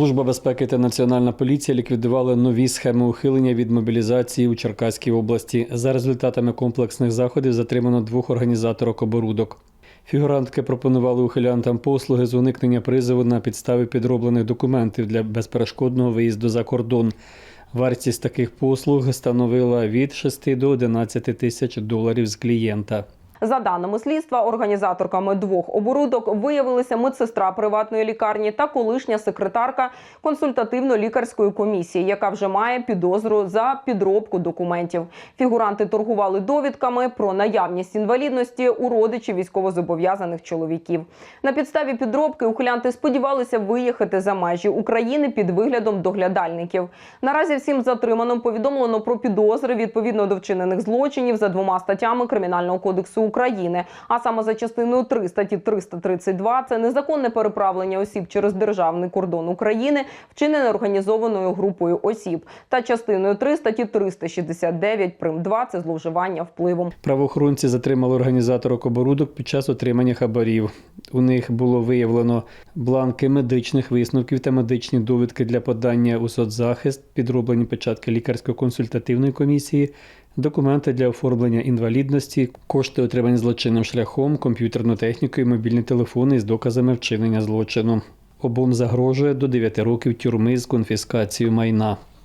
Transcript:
Служба безпеки та національна поліція ліквідували нові схеми ухилення від мобілізації у Черкаській області. За результатами комплексних заходів затримано двох організаторок оборудок. Фігурантки пропонували ухилянтам послуги з уникнення призову на підставі підроблених документів для безперешкодного виїзду за кордон. Вартість таких послуг становила від 6 до 11 тисяч доларів з клієнта. За даними слідства, організаторками двох оборудок виявилися медсестра приватної лікарні та колишня секретарка консультативно-лікарської комісії, яка вже має підозру за підробку документів. Фігуранти торгували довідками про наявність інвалідності у родичів військовозобов'язаних чоловіків. На підставі підробки ухилянти сподівалися виїхати за межі України під виглядом доглядальників. Наразі всім затриманим повідомлено про підозри відповідно до вчинених злочинів за двома статтями Кримінального кодексу України, а саме за частиною 3 статті 332 – це незаконне переправлення осіб через державний кордон України, вчинене організованою групою осіб, та частиною 3 статті 369 прим. 2 – це зловживання впливом. Правоохоронці затримали організаторок оборудок під час отримання хабарів. У них було виявлено бланки медичних висновків та медичні довідки для подання у соцзахист, підроблені печатки лікарсько-консультативної комісії, документи для оформлення інвалідності, кошти отримані злочинним шляхом, комп'ютерну техніку і мобільні телефони з доказами вчинення злочину. Обом загрожує до 9 років тюрми з конфіскацією майна.